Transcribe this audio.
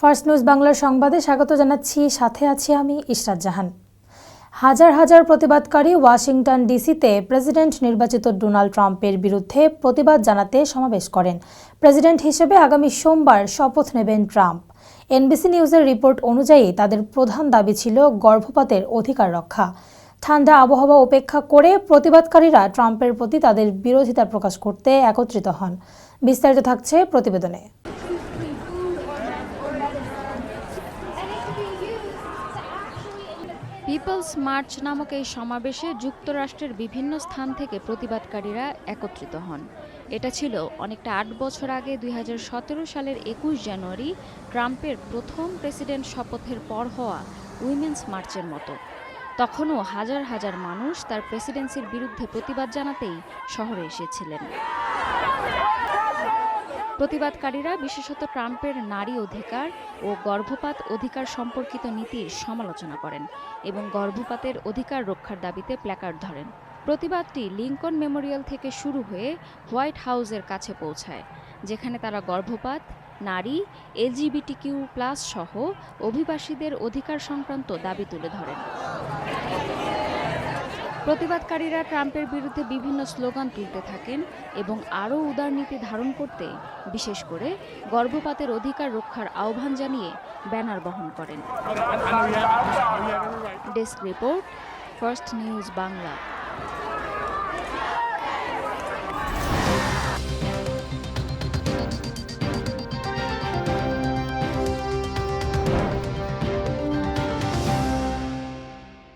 First news বাংলার সংবাদে স্বাগত জানাচ্ছি। সাথে আছি আমি ইশরাত জাহান। হাজার হাজার প্রতিবাদকারী ওয়াশিংটন ডিসিতে প্রেসিডেন্ট নির্বাচিত ডোনাল্ড ট্রাম্পের বিরুদ্ধে প্রতিবাদ জানাতে সমাবেশ করেন। প্রেসিডেন্ট হিসেবে আগামী সোমবার শপথ নেবেন ট্রাম্প। এনবিসি নিউজের রিপোর্ট অনুযায়ী তাদের প্রধান দাবি ছিল গর্ভপাতের অধিকার রক্ষা। ঠান্ডা আবহাওয়া উপেক্ষা করে প্রতিবাদকারীরা ট্রাম্পের প্রতি তাদের বিরোধিতা প্রকাশ করতে একত্রিত হন। বিস্তারিত থাকছে প্রতিবেদনে। পিপলস মার্চ নামক এই সমাবেশে যুক্তরাষ্ট্রের বিভিন্ন স্থান থেকে প্রতিবাদকারীরা একত্রিত হন। এটা ছিল অনেকটা আট বছর আগে দুই হাজার সতেরো সালের একুশ জানুয়ারি ট্রাম্পের প্রথম প্রেসিডেন্ট শপথের পর হওয়া উইমেন্স মার্চের মতো। তখনও হাজার হাজার মানুষ তার প্রেসিডেন্সির বিরুদ্ধে প্রতিবাদ জানাতেই শহরে এসেছিলেন। প্রতিবাদকারীরা, বিশেষত ট্রাম্পের নারী অধিকার ও গর্ভপাত অধিকার সম্পর্কিত নীতির সমালোচনা করেন এবং গর্ভপাতের অধিকার রক্ষার দাবিতে প্ল্যাকার্ড ধরেন। প্রতিবাদটি লিঙ্কন মেমোরিয়াল থেকে শুরু হয়ে হোয়াইট হাউসের কাছে পৌঁছায়, যেখানে তারা গর্ভপাত, নারী, এলজিবিটিকিউ প্লাস সহ অভিবাসীদের অধিকার সংক্রান্ত দাবি তুলে ধরেন। প্রতিবাদকারীরা ট্রাম্পের বিরুদ্ধে বিভিন্ন স্লোগান তুলতে থাকেন এবং আরও উদার নীতি ধারণ করতে, বিশেষ করে গর্ভপাতের অধিকার রক্ষার আহ্বান জানিয়ে ব্যানার বহন করেন। Desk report, first news Bangla.